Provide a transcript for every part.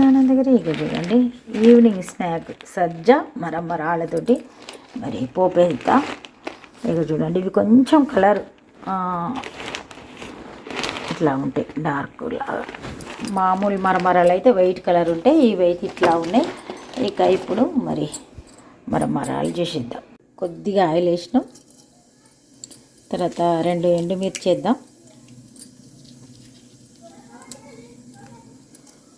నాన్న దగ్గర ఇక చూడండి ఈవినింగ్ స్నాక్ సజ్జ మరమరాళ్ళతోటి మరి పోపేత ఇక చూడండి ఇవి కొంచెం కలర్ ఇట్లా ఉంటాయి డార్క్ లాగా. మామూలు మరమరాలు అయితే వైట్ కలర్ ఉంటాయి ఈ వైట్ ఇట్లా ఉన్నాయి. ఇక ఇప్పుడు మరి మరమరాలు చేసిద్దాం. కొద్దిగా ఆయిల్ వేసినాం. తర్వాత రెండు ఎండుమిర్చి వేద్దాం.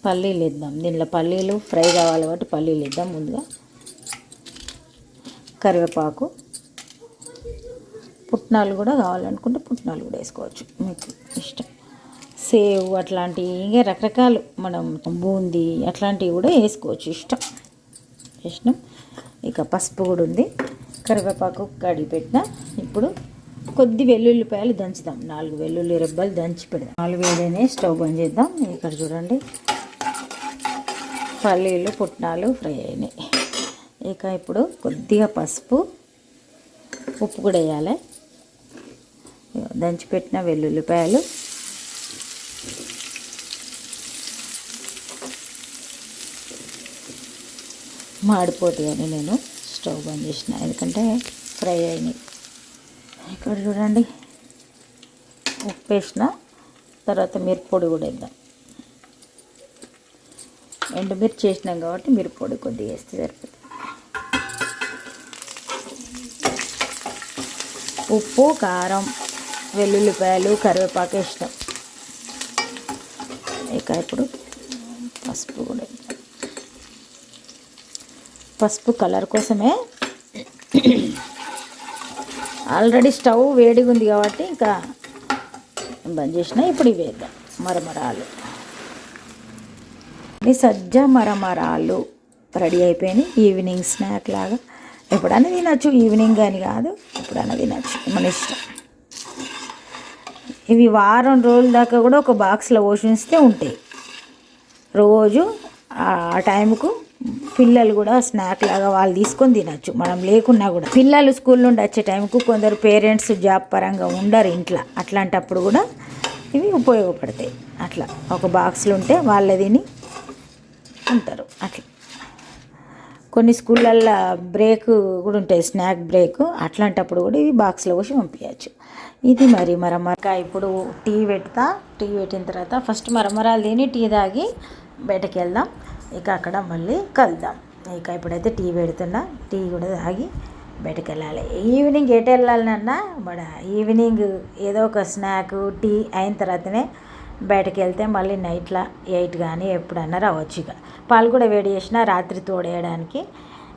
పల్లీలు వేద్దాం. దీనిలో పల్లీలు ఫ్రై కావాలి కాబట్టి పల్లీలు వేద్దాం ముందుగా. కరివేపాకు. పుట్నాలు కూడా కావాలనుకుంటే పుట్నాలు కూడా వేసుకోవచ్చు. మీకు ఇష్టం. సేవ్ అట్లాంటివి ఇంకా రకరకాలు మనం బూందీ అట్లాంటివి కూడా వేసుకోవచ్చు. ఇష్టం. ఇష్టం. ఇక పసుపు కూడా ఉంది. కరివేపాకు కడిగి పెట్టిన ఇప్పుడు కొద్ది వెల్లుల్లిపాయలు దంచుదాం. నాలుగు వెల్లుల్లి రెబ్బలు దంచి పెడదాం. నాలుగు వేడనే స్టవ్ బంద్ చేద్దాం. ఇక్కడ చూడండి. పల్లీలు పుట్నాలు ఫ్రై అయినాయి. ఇక ఇప్పుడు కొద్దిగా పసుపు ఉప్పు కూడా వేయాలి. దంచిపెట్టిన వెల్లుల్లిపాయలు. మాడిపోతాయని నేను స్టవ్ బంద్ చేసిన. ఎందుకంటే ఫ్రై అయినాయి. ఇక్కడ చూడండి. ఉప్పు వేసిన తర్వాత మిరప్పొడి కూడా వేద్దాం. ఎండుమిర్చి చేసినాం కాబట్టి మిరప్పొడి కొద్దిగా వేస్తే సరిపోతుంది. ఉప్పు కారం వెల్లుల్లిపాయలు కరివేపాకు వేసినాం. ఇక ఇప్పుడు పసుపు కూడా పసుపు కలర్ కోసమే ఆల్రెడీ స్టవ్ వేడిగా ఉంది కాబట్టి ఇంకా బంద్ చేసిన ఇప్పుడు ఇవి వేద్దాం. మరమరాలు. ఈ సజ్జ మరమరాలు. రెడీ అయిపోయినాయి. ఈవినింగ్ స్నాక్ లాగా. ఎప్పుడైనా తినచ్చు. ఈవినింగ్ అని కాదు. ఎప్పుడైనా తినచ్చు. మన ఇష్టం. ఇవి వారం రోజుల దాకా కూడా ఒక బాక్స్లో పోషిస్తే ఉంటాయి. రోజు ఆ టైంకు పిల్లలు కూడా స్నాక్ లాగా వాళ్ళు తీసుకొని తినచ్చు. మనం లేకున్నా కూడా. పిల్లలు స్కూల్ నుండి వచ్చే టైంకు కొందరు పేరెంట్స్ జాబ్ పరంగా ఉండరు ఇంట్లో. అట్లాంటప్పుడు కూడా ఇవి ఉపయోగపడతాయి. అట్లా ఒక బాక్స్లో ఉంటే వాళ్ళ తిని ఉంటారు అట్లా. కొన్ని స్కూళ్ళల్లో బ్రేక్ కూడా ఉంటాయి స్నాక్ బ్రేక్. అట్లాంటప్పుడు కూడా ఇవి బాక్స్లో పోసి పంపించచ్చు ఇది మరి మరమరక ఇప్పుడు టీ పెడతా టీ పెట్టిన తర్వాత ఫస్ట్ మరమరాలు తిని టీ తాగి బయటకు వెళ్దాం ఇక అక్కడ మళ్ళీ కలుద్దాం. ఇక ఇప్పుడైతే టీ పెడుతున్నా టీ కూడా తాగి బయటకు వెళ్ళాలి ఈవినింగ్ ఎటు వెళ్ళాలన్నా మన ఈవినింగ్ ఏదో ఒక స్నాక్ టీ అయిన తర్వాతనే బయటకు వెళ్తే మళ్ళీ నైట్లో ఎయిట్ కానీ ఎప్పుడన్నా రావచ్చు ఇక. పాలు కూడా వేడి చేసినా రాత్రి తోడేయడానికి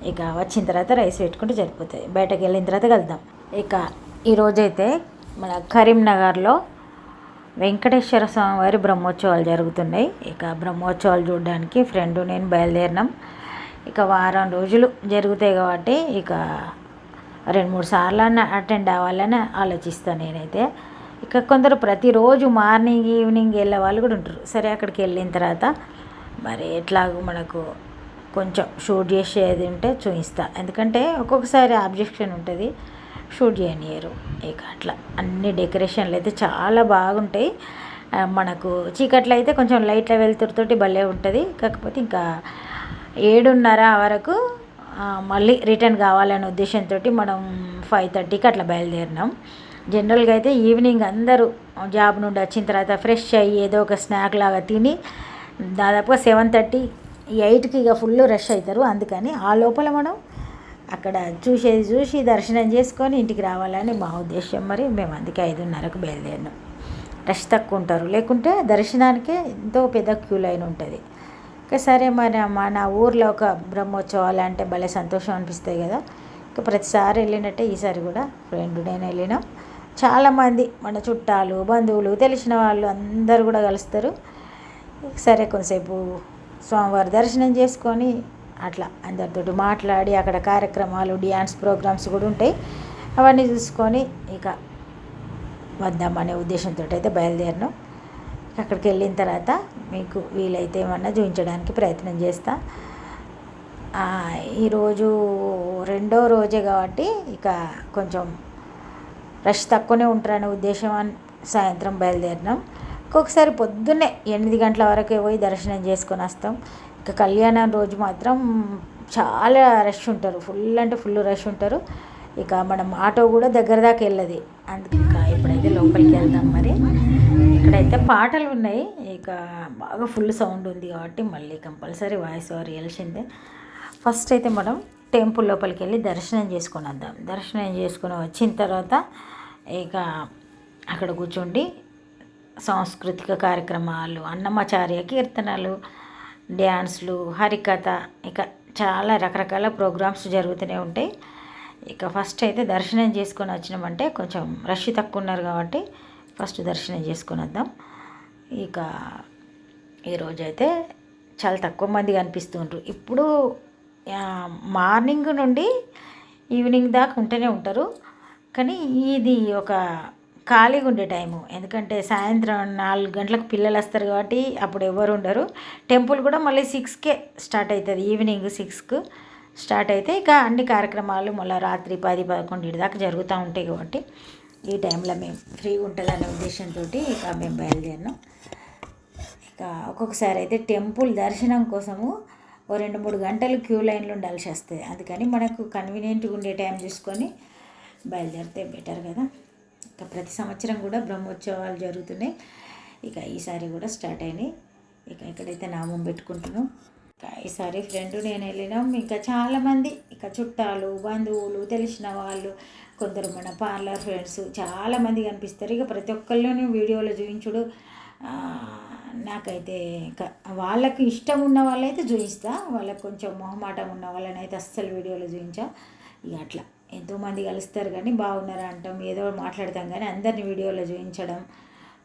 ఇక వచ్చిన తర్వాత రైస్ పెట్టుకుంటే సరిపోతుంది. బయటకు వెళ్ళిన తర్వాత కలుద్దాం. ఇక ఈరోజైతే మన కరీంనగర్లో వెంకటేశ్వర స్వామి వారి బ్రహ్మోత్సవాలు జరుగుతున్నాయి. ఇక బ్రహ్మోత్సవాలు చూడడానికి ఫ్రెండ్ నేను బయలుదేరినాం. ఇక వారం రోజులు జరుగుతాయి కాబట్టి ఇక రెండు మూడు సార్లు అన్న అటెండ్ అవ్వాలని ఆలోచిస్తాను నేనైతే. ఇక కొందరు ప్రతిరోజు మార్నింగ్ ఈవినింగ్ వెళ్ళే వాళ్ళు కూడా ఉంటారు. సరే అక్కడికి వెళ్ళిన తర్వాత మరి ఎట్లాగో మనకు కొంచెం షూట్ చేసేది ఉంటే చూపిస్తా. ఎందుకంటే ఒక్కొక్కసారి ఆబ్జెక్షన్ ఉంటుంది. షూట్ చేయనియరు. ఇక అట్లా అన్ని డెకరేషన్లు అయితే చాలా బాగుంటాయి. మనకు చీకట్లో అయితే కొంచెం లైట్ల వెలుతురుతోటి భలే ఉంటుంది. కాకపోతే ఇంకా ఏడున్నర వరకు మళ్ళీ రిటర్న్ కావాలనే ఉద్దేశంతో మనం ఫైవ్ థర్టీకి అట్లా బయలుదేరినాం. జనరల్గా అయితే ఈవినింగ్ అందరూ జాబ్ నుండి వచ్చిన తర్వాత ఫ్రెష్ అయ్యి ఏదో ఒక స్నాక్ లాగా తిని దాదాపుగా సెవెన్ థర్టీ ఎయిట్కి ఇక ఫుల్ రష్ అవుతారు. అందుకని ఆ లోపల మనం అక్కడ చూసేది చూసి దర్శనం చేసుకొని ఇంటికి రావాలని మా ఉద్దేశం మరి మేము అందుకే ఐదున్నరకు బయలుదేరినాం. రష్ తక్కువ ఉంటారు. లేకుంటే దర్శనానికే ఎంతో పెద్ద క్యూ లైన్ ఉంటుంది. ఇంకా సరే మరి మన ఊర్లో ఒక బ్రహ్మోత్సవాలు అంటే భలే సంతోషం అనిపిస్తాయి కదా. ఇంకా ప్రతిసారి వెళ్ళినట్టే ఈసారి కూడా ఫ్రెండ్ నేను వెళ్ళినాం. చాలామంది మన చుట్టాలు బంధువులు తెలిసిన వాళ్ళు అందరు కూడా కలుస్తారు. సరే కొంతసేపు స్వామివారి దర్శనం చేసుకొని అట్లా అందరితో మాట్లాడి అక్కడ కార్యక్రమాలు డ్యాన్స్ ప్రోగ్రామ్స్ కూడా ఉంటాయి. అవన్నీ చూసుకొని ఇక వద్దామనే ఉద్దేశంతో అయితే బయలుదేరను. అక్కడికి వెళ్ళిన తర్వాత మీకు వీలైతే ఏమన్నా చూపించడానికి ప్రయత్నం చేస్తా. ఈరోజు రెండో రోజే కాబట్టి ఇక కొంచెం రష్ తక్కువనే ఉంటారనే ఉద్దేశం సాయంత్రం బయలుదేరినాం. ఒక్కొక్కసారి పొద్దున్నే ఎనిమిది గంటల వరకే పోయి దర్శనం చేసుకొని వస్తాం. ఇక కళ్యాణం రోజు మాత్రం చాలా రష్ ఉంటారు. ఫుల్ అంటే ఫుల్ రష్ ఉంటారు. ఇక మనం ఆటో కూడా దగ్గర దాకా వెళ్ళదు. అందుకే ఇక ఇప్పుడైతే లోపలికి వెళ్దాం మరి. ఇక్కడైతే పాటలు ఉన్నాయి. ఇక బాగా ఫుల్ సౌండ్ ఉంది కాబట్టి మళ్ళీ కంపల్సరీ వాయిస్ ఓవర్ వెళ్ళిందే ఫస్ట్ అయితే మనం టెంపుల్ లోపలికి వెళ్ళి దర్శనం చేసుకొని వద్దాం. దర్శనం చేసుకొని వచ్చిన తర్వాత ఇక అక్కడ కూర్చుండి సాంస్కృతిక కార్యక్రమాలు అన్నమాచార్య కీర్తనలు డ్యాన్స్లు హరికథ ఇక చాలా రకరకాల ప్రోగ్రామ్స్ జరుగుతూనే ఉంటాయి. ఇక ఫస్ట్ అయితే దర్శనం చేసుకొని వచ్చినామంటే కొంచెం రష్ తక్కువ ఉన్నారు కాబట్టి ఫస్ట్ దర్శనం చేసుకొని వద్దాం. ఇక ఈరోజైతే చాలా తక్కువ మంది కనిపిస్తుండ్రు. ఇప్పుడు మార్నింగ్ నుండి ఈవినింగ్ దాకా ఉంటూనే ఉంటారు. కానీ ఇది ఒక ఖాళీగా ఉండే టైము. ఎందుకంటే సాయంత్రం నాలుగు గంటలకు పిల్లలు వస్తారు కాబట్టి అప్పుడు ఎవరు ఉండరు. టెంపుల్ కూడా మళ్ళీ సిక్స్కే స్టార్ట్ అవుతుంది. ఈవినింగ్ సిక్స్కు స్టార్ట్ అయితే ఇక అన్ని కార్యక్రమాలు మళ్ళీ రాత్రి పది పదకొండు దాకా జరుగుతూ ఉంటాయి కాబట్టి ఈ టైంలో మేము ఫ్రీగా ఉంటుందనే ఉద్దేశంతో ఇక మేము బయలుదేరినాం. ఇక ఒక్కొక్కసారి అయితే టెంపుల్ దర్శనం కోసము ఓ రెండు మూడు గంటలు క్యూ లైన్లో ఉండాల్సి వస్తుంది. అందుకని మనకు కన్వీనియంట్గా ఉండే టైం చూసుకొని బయలుదేరితే బెటర్ కదా. ఇక ప్రతి సంవత్సరం కూడా బ్రహ్మోత్సవాలు జరుగుతున్నాయి. ఇక ఈసారి కూడా స్టార్ట్ అయినాయి. ఇక ఇక్కడైతే నామం పెట్టుకుంటున్నాం ఇక ఈసారి ఫ్రెండ్ నేను వెళ్ళినాం. ఇంకా చాలామంది ఇక చుట్టాలు బంధువులు తెలిసిన వాళ్ళు కొందరు మన పార్లర్ ఫ్రెండ్స్ చాలామంది కనిపిస్తారు. ఇక ప్రతి ఒక్కళ్ళని వీడియోలో చూపించుడు. నాకైతే వాళ్ళకి ఇష్టం ఉన్న వాళ్ళైతే చూపిస్తా. వాళ్ళకి కొంచెం మొహమాటం ఉన్న వాళ్ళని అయితే అస్సలు వీడియోలో చూపించా. ఇక అట్లా. ఎంతోమంది కలుస్తారు కానీ బాగున్నారా అంటాం ఏదో మాట్లాడతాం కానీ అందరిని వీడియోలో చూపించడం.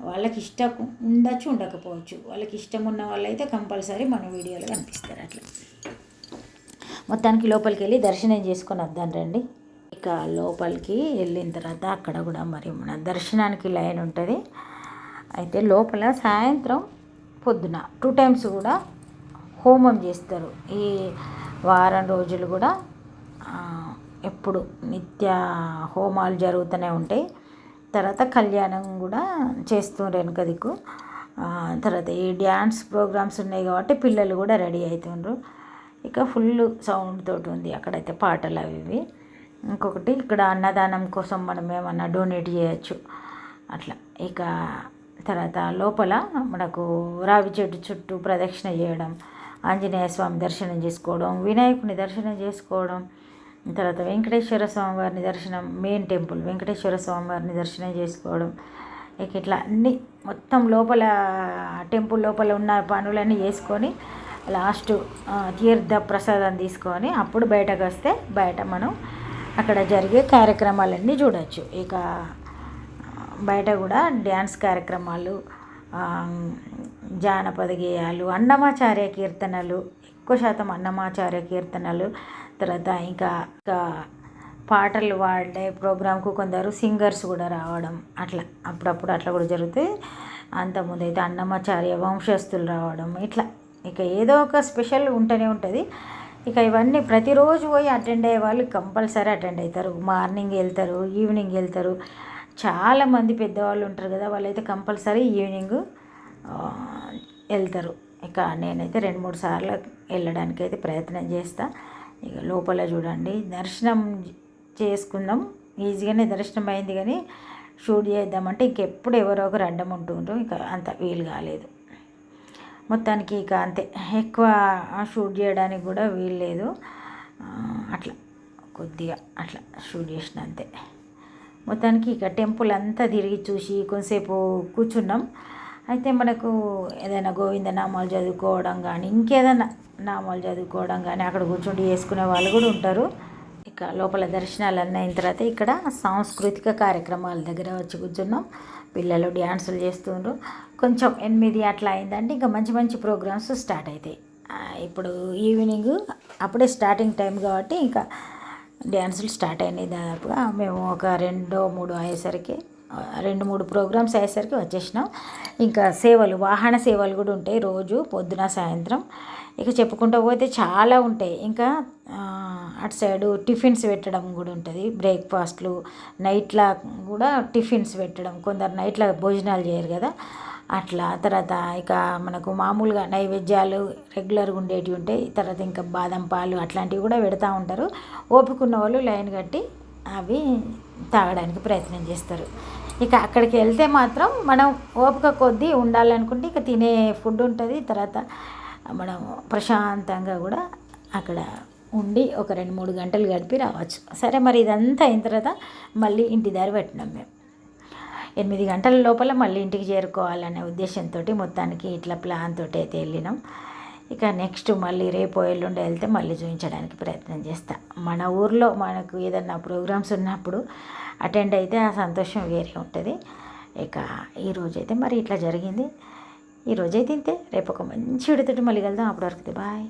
వాళ్ళకి ఇష్టం ఉండొచ్చు ఉండకపోవచ్చు. వాళ్ళకి ఇష్టం ఉన్న వాళ్ళైతే కంపల్సరీ మన వీడియోలో కనిపిస్తారు అట్లా. మొత్తానికి లోపలికి వెళ్ళి దర్శనం చేసుకొని వద్దాం రండి. ఇక లోపలికి వెళ్ళిన తర్వాత అక్కడ కూడా మరి మన దర్శనానికి లైన్ ఉంటుంది. అయితే లోపల సాయంత్రం పొద్దున టూ టైమ్స్ కూడా హోమం చేస్తారు. ఈ వారం రోజులు కూడా ఎప్పుడు నిత్య హోమాలు జరుగుతూనే ఉంటాయి. తర్వాత కళ్యాణం కూడా చేస్తుండ్రు వెనుక దిక్కు తర్వాత ఈ డ్యాన్స్ ప్రోగ్రామ్స్ ఉన్నాయి కాబట్టి పిల్లలు కూడా రెడీ అవుతుండ్రు ఇక ఫుల్ సౌండ్ తోటి ఉంది. అక్కడైతే పాటలు అవి ఇవి. ఇంకొకటి ఇక్కడ అన్నదానం కోసం మనం ఏమన్నా డొనేట్ చేయొచ్చు. అట్లా. ఇక తర్వాత లోపల మనకు రావి చెట్టు చుట్టూ ప్రదక్షిణ చేయడం ఆంజనేయ స్వామి దర్శనం చేసుకోవడం వినాయకుని దర్శనం చేసుకోవడం తర్వాత వెంకటేశ్వర స్వామివారిని దర్శనం మెయిన్ టెంపుల్ వెంకటేశ్వర స్వామివారిని దర్శనం చేసుకోవడం. ఇక ఇట్లా అన్ని మొత్తం లోపల టెంపుల్ లోపల ఉన్న పనులన్నీ చేసుకొని లాస్ట్ తీర్థ ప్రసాదం తీసుకొని అప్పుడు బయటకు వస్తే బయట మనం అక్కడ జరిగే కార్యక్రమాలన్నీ చూడవచ్చు ఇక బయట కూడా డ్యాన్స్ కార్యక్రమాలు జానపద గేయాలు అన్నమాచార్య కీర్తనలు ఎక్కువ శాతం అన్నమాచార్య కీర్తనలు తర్వాత ఇంకా ఇంకా పాటలు పాడే ప్రోగ్రాంకు కొందరు సింగర్స్ కూడా రావడం అట్లా అప్పుడప్పుడు అట్లా కూడా జరుగుతాయి అంతకుముందు అయితే అన్నమాచార్య వంశస్థులు రావడం ఇట్లా. ఇక ఏదో ఒక స్పెషల్ ఉంటూనే ఉంటుంది. ఇక ఇవన్నీ ప్రతిరోజు పోయి అటెండ్ అయ్యే వాళ్ళు కంపల్సరీ అటెండ్ అవుతారు. మార్నింగ్ వెళ్తారు ఈవినింగ్ వెళ్తారు. చాలామంది పెద్దవాళ్ళు ఉంటారు కదా వాళ్ళైతే కంపల్సరీ ఈవినింగ్ వెళ్తారు. ఇక నేనైతే రెండు మూడు సార్లు వెళ్ళడానికి అయితే ప్రయత్నం చేస్తా. ఇక లోపల చూడండి దర్శనం చేసుకుందాం. ఈజీగానే దర్శనం అయింది కానీ షూట్ చేద్దామంటే ఇంకెప్పుడు ఎవరో ఒకరు అడ్డం ఉంటుండ్రు ఇక అంత వీలు కాలేదు. మొత్తానికి ఇక అంతే ఎక్కువ షూట్ చేయడానికి కూడా వీలు లేదు. అట్లా కొద్దిగా అట్లా షూట్ చేసిన అంతే. మొత్తానికి ఇక టెంపుల్ అంతా తిరిగి చూసి కొంతసేపు కూర్చున్నాం. అయితే మనకు ఏదైనా గోవింద నామాలు చదువుకోవడం కానీ ఇంకేదైనా నామాలు చదువుకోవడం కానీ అక్కడ కూర్చుండి వేసుకునే వాళ్ళు కూడా ఉంటారు. ఇక లోపల దర్శనాలు అన్నీ అయిన తర్వాత ఇక్కడ సాంస్కృతిక కార్యక్రమాల దగ్గర వచ్చి కూర్చున్నాం. పిల్లలు డ్యాన్సులు చేస్తుండ్రు. కొంచెం ఎనిమిది అట్లా అయిందంటే ఇంకా మంచి మంచి ప్రోగ్రామ్స్ స్టార్ట్ అవుతాయి ఇప్పుడు ఈవినింగ్ అప్పుడే స్టార్టింగ్ టైం కాబట్టి ఇంకా డ్యాన్సులు స్టార్ట్ అయినాయి దాదాపుగా. మేము ఒక రెండో మూడు అయ్యేసరికి రెండు మూడు ప్రోగ్రామ్స్ అయ్యేసరికి వచ్చేసినాం. ఇంకా సేవలు వాహన సేవలు కూడా ఉంటాయి రోజు పొద్దున సాయంత్రం. ఇక చెప్పుకుంటూ పోతే చాలా ఉంటాయి. ఇంకా అటు సైడు టిఫిన్స్ పెట్టడం కూడా ఉంటుంది. బ్రేక్ఫాస్ట్లు నైట్లా కూడా టిఫిన్స్ పెట్టడం. కొందరు నైట్లా భోజనాలు చేయరు కదా. అట్లా తర్వాత ఇక మనకు మామూలుగా నైవేద్యాలు రెగ్యులర్గా ఉండేటివి ఉంటాయి తర్వాత ఇంకా బాదం పాలు అట్లాంటివి కూడా పెడతా ఉంటారు. ఓపిక ఉన్న వాళ్ళు లైన్ కట్టి అవి తాగడానికి ప్రయత్నం చేస్తారు. ఇక అక్కడికి వెళ్తే మాత్రం మనం ఓపిక కొద్దీ ఉండాలనుకుంటే ఇక తినే ఫుడ్ ఉంటుంది. తర్వాత మనం ప్రశాంతంగా కూడా అక్కడ ఉండి ఒక రెండు మూడు గంటలు గడిపి రావచ్చు. సరే మరి ఇదంతా అయిన తర్వాత మళ్ళీ ఇంటి దారి పెట్టినాం మేము. ఎనిమిది గంటల లోపల మళ్ళీ ఇంటికి చేరుకోవాలనే ఉద్దేశంతో మొత్తానికి ఇట్లా ప్లాన్ తోటి అయితే వెళ్ళినాం. ఇక నెక్స్ట్ మళ్ళీ రేపు ఎల్లుండి వెళ్తే మళ్ళీ చూపించడానికి ప్రయత్నం చేస్తా. మన ఊర్లో మనకు ఏదన్నా ప్రోగ్రామ్స్ ఉన్నప్పుడు అటెండ్ అయితే ఆ సంతోషం వేరే ఉంటుంది. ఇక ఈరోజైతే మరి ఇట్లా జరిగింది. ఈరోజైతే ఇంతే. రేపు ఒక మంచి విడతటి మళ్ళీ వెళ్దాం అప్పటి వరకు బాయ్.